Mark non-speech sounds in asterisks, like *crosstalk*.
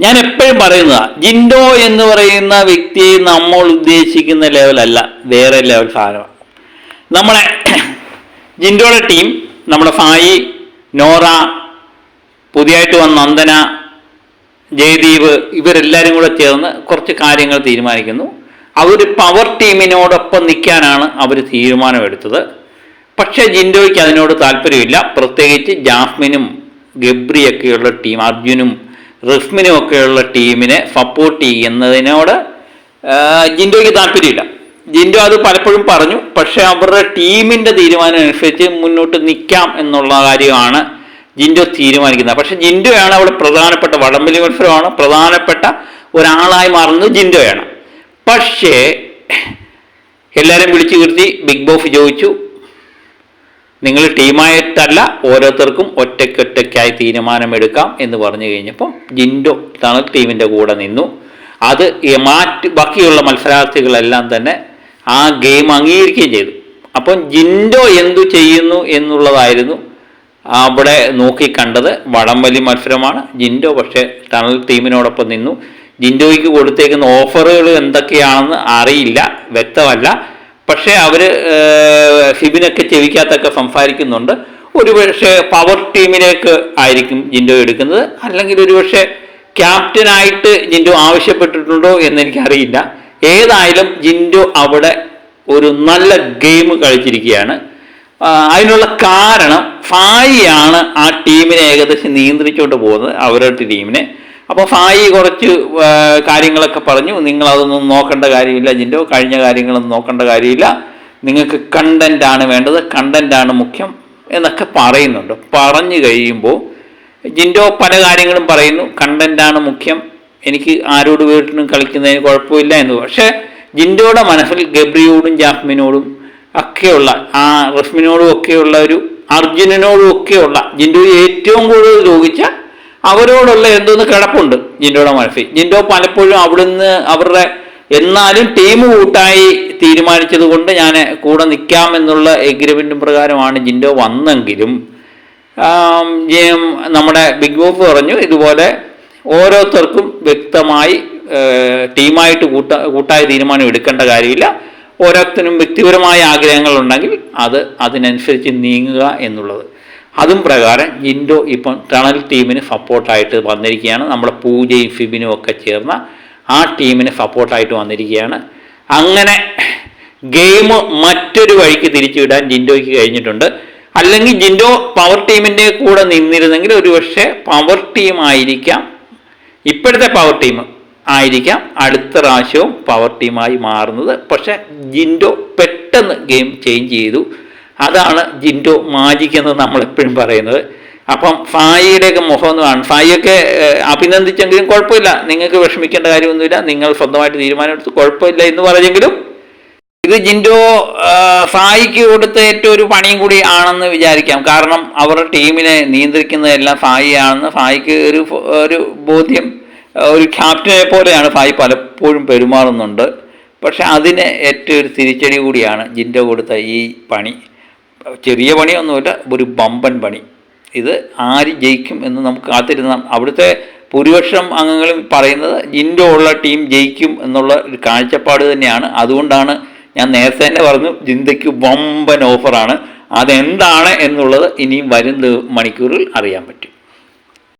ഞാൻ എപ്പോഴും പറയുന്നതാ ജിൻഡോ എന്ന് പറയുന്ന വ്യക്തി നമ്മൾ ഉദ്ദേശിക്കുന്ന ലെവലല്ല വേറെ ലെവൽ സാധനമാണ്. നമ്മളെ *coughs* ജിൻഡോയുടെ ടീം നമ്മുടെ ഫായി നോറ പുതിയതായിട്ട് വന്ന നന്ദന ജയദീപ് ഇവരെല്ലാവരും കൂടെ ചേർന്ന് കുറച്ച് കാര്യങ്ങൾ തീരുമാനിക്കുന്നു. അവർ പവർ ടീമിനോടൊപ്പം നിൽക്കാനാണ് അവർ തീരുമാനമെടുത്തത്. പക്ഷേ ജിൻഡോയ്ക്ക് അതിനോട് താല്പര്യമില്ല. പ്രത്യേകിച്ച് ജാസ്മിനും ഗബ്രിയൊക്കെയുള്ള ടീം അർജുനും റിസ്മിനും ഒക്കെയുള്ള ടീമിനെ സപ്പോർട്ട് ചെയ്യുന്നതിനോട് ജിൻഡോയ്ക്ക് താല്പര്യമില്ല. ജിൻഡോ അത് പലപ്പോഴും പറഞ്ഞു പക്ഷെ അവരുടെ ടീമിന്റെ തീരുമാനം അനുസരിച്ച് മുന്നോട്ട് നിൽക്കാം എന്നുള്ള കാര്യമാണ് ജിൻഡോ തീരുമാനിക്കുന്നത്. പക്ഷെ ജിൻഡോയാണ് അവിടെ പ്രധാനപ്പെട്ട വടംവലി മത്സരമാണ് പ്രധാനപ്പെട്ട ഒരാളായി മാറുന്നത് ജിൻഡോയാണ്. പക്ഷേ എല്ലാവരും വിളിച്ചു നിർത്തി ബിഗ് ബോസ് ചോദിച്ചു നിങ്ങൾ ടീമായിട്ടല്ല ഓരോരുത്തർക്കും ഒറ്റയ്ക്കൊറ്റയ്ക്കായി തീരുമാനമെടുക്കാം എന്ന് പറഞ്ഞു കഴിഞ്ഞപ്പം ജിൻഡോ തണൽ ടീമിന്റെ കൂടെ നിന്നു. അത് മാറ്റ് ബാക്കിയുള്ള മത്സരാർത്ഥികളെല്ലാം തന്നെ ആ ഗെയിം അംഗീകരിക്കുകയും ചെയ്തു. അപ്പം ജിൻഡോ എന്തു ചെയ്യുന്നു എന്നുള്ളതായിരുന്നു അവിടെ നോക്കിക്കണ്ടത് വടംവലി മത്സരമാണ്. ജിൻഡോ പക്ഷേ ടണൽ ടീമിനോടൊപ്പം നിന്നു. ജിൻഡോയ്ക്ക് കൊടുത്തേക്കുന്ന ഓഫറുകൾ എന്തൊക്കെയാണെന്ന് അറിയില്ല. വ്യക്തമല്ല. പക്ഷേ അവർ ഫിബിനൊക്കെ ചെവിക്കകത്തൊക്കെ സംസാരിക്കുന്നുണ്ട്. ഒരുപക്ഷെ പവർ ടീമിലേക്ക് ആയിരിക്കും ജിൻഡോ എടുക്കുന്നത്. അല്ലെങ്കിൽ ഒരുപക്ഷെ ക്യാപ്റ്റനായിട്ട് ജിൻഡോ ആവശ്യപ്പെട്ടിട്ടുണ്ടോ എന്നെനിക്കറിയില്ല ഏതായാലും ജിൻഡോ അവിടെ ഒരു നല്ല ഗെയിം കളിച്ചിരിക്കുകയാണ്. അതിനുള്ള കാരണം ഫായിയാണ് ആ ടീമിനെ ഏകദേശം നിയന്ത്രിച്ചുകൊണ്ട് പോകുന്നത് അവരുടെ ടീമിനെ അപ്പോൾ ഫായി കുറച്ച് കാര്യങ്ങളൊക്കെ പറഞ്ഞു. നിങ്ങൾ അതൊന്നും നോക്കേണ്ട കാര്യമില്ല ജിൻഡോ. കഴിഞ്ഞ കാര്യങ്ങളൊന്നും നോക്കേണ്ട കാര്യമില്ല. നിങ്ങൾക്ക് കണ്ടന്റ് ആണ് വേണ്ടത്. കണ്ടന്റ് ആണ് മുഖ്യം എന്നൊക്കെ പറയുന്നുണ്ട്. പറഞ്ഞു കഴിയുമ്പോൾ ജിൻഡോ പല കാര്യങ്ങളും പറയുന്നു. കണ്ടന്റ് ആണ് മുഖ്യം. എനിക്ക് ആരോട് വീട്ടിലും കളിക്കുന്നതിന് കുഴപ്പമില്ല എന്ന്. പക്ഷേ ജിൻഡോയുടെ മനസ്സിൽ ഗബ്രിയോടും ജാസ്മിനോടും ഒക്കെയുള്ള ആ റസ്മിനോടും ഒക്കെയുള്ള ഒരു അർജുനനോടും ഒക്കെയുള്ള ജിൻഡോ ഏറ്റവും കൂടുതൽ രോഗിച്ച അവരോടുള്ള എന്തോന്ന് കിടപ്പുണ്ട് ജിൻഡോയുടെ മനസ്സിൽ ജിൻഡോ പലപ്പോഴും അവിടുന്ന് അവരുടെ എന്നാലും ടീം കൂട്ടായി തീരുമാനിച്ചത് കൊണ്ട് ഞാൻ കൂടെ നിൽക്കാം എന്നുള്ള എഗ്രിമെന്റും പ്രകാരമാണ് ജിൻഡോ വന്നെങ്കിലും നമ്മുടെ ബിഗ് ബോസ് പറഞ്ഞു ഇതുപോലെ ഓരോരുത്തർക്കും വ്യക്തമായി ടീമായിട്ട് കൂട്ട കൂട്ടായ തീരുമാനം എടുക്കേണ്ട കാര്യമില്ല. ഓരോരുത്തരും വ്യക്തിപരമായ ആഗ്രഹങ്ങളുണ്ടെങ്കിൽ അത് അതിനനുസരിച്ച് നീങ്ങുക എന്നുള്ളത്. അതും പ്രകാരം ജിൻഡോ ഇപ്പം ടണൽ ടീമിന് സപ്പോർട്ടായിട്ട് വന്നിരിക്കുകയാണ്. നമ്മുടെ പൂജയും ഫിബിനും ഒക്കെ ചേർന്ന ആ ടീമിന് സപ്പോർട്ടായിട്ട് വന്നിരിക്കുകയാണ്. അങ്ങനെ ഗെയിം മറ്റൊരു വഴിക്ക് തിരിച്ചുവിടാൻ ജിൻഡോയ്ക്ക് കഴിഞ്ഞിട്ടുണ്ട്. അല്ലെങ്കിൽ ജിൻഡോ പവർ ടീമിന്റെ കൂടെ നിന്നിരുന്നെങ്കിൽ ഒരുപക്ഷെ പവർ ടീം ആയിരിക്കാം. ഇപ്പോഴത്തെ പവർ ടീം ആയിരിക്കാം. അടുത്ത പ്രാവശ്യവും പവർ ടീമായി മാറുന്നത്. പക്ഷേ ജിൻഡോ പെട്ടെന്ന് ഗെയിം ചേഞ്ച് ചെയ്തു. അതാണ് ജിൻഡു മാജിക് എന്ന് നമ്മൾ എപ്പോഴും പറയുന്നത്. അപ്പം ഫായിയുടെയൊക്കെ മുഖം എന്ന് കാണും ഫായിയൊക്കെ അഭിനന്ദിച്ചെങ്കിലും കുഴപ്പമില്ല. നിങ്ങൾക്ക് വിഷമിക്കേണ്ട കാര്യമൊന്നുമില്ല. നിങ്ങൾ സ്വന്തമായിട്ട് തീരുമാനമെടുത്ത് കുഴപ്പമില്ല എന്ന് പറഞ്ഞെങ്കിലും ഇത് ജിൻഡോ ഫായിക്ക് കൊടുത്ത ഏറ്റവും ഒരു പണിയും കൂടി ആണെന്ന് വിചാരിക്കാം. കാരണം അവരുടെ ടീമിനെ നിയന്ത്രിക്കുന്നതെല്ലാം ഫായി ആണെന്ന് ഫായിക്ക് ഒരു ഒരു ബോധ്യം ഒരു ക്യാപ്റ്റനെ പോലെയാണ് ഫായി പലപ്പോഴും പെരുമാറുന്നുണ്ട്. പക്ഷെ അതിന് ഏറ്റവും ഒരു തിരിച്ചടി കൂടിയാണ് ജിൻഡോ കൊടുത്ത ഈ പണി. ചെറിയ പണിയൊന്നുമില്ല ഒരു ബമ്പൻ പണി. ഇത് ആര് ജയിക്കും എന്ന് നമുക്ക് കാത്തിരുന്ന അവിടുത്തെ ഭൂരിപക്ഷം അംഗങ്ങളും പറയുന്നത് ജിൻഡോ ഉള്ള ടീം ജയിക്കും എന്നുള്ള ഒരു കാഴ്ചപ്പാട് തന്നെയാണ്. അതുകൊണ്ടാണ് ഞാൻ നേരത്തെ തന്നെ പറഞ്ഞു ജിന്തയ്ക്ക് വമ്പൻ ഓഫറാണ്. അതെന്താണ് എന്നുള്ളത് ഇനിയും വരും മണിക്കൂറിൽ അറിയാൻ പറ്റും.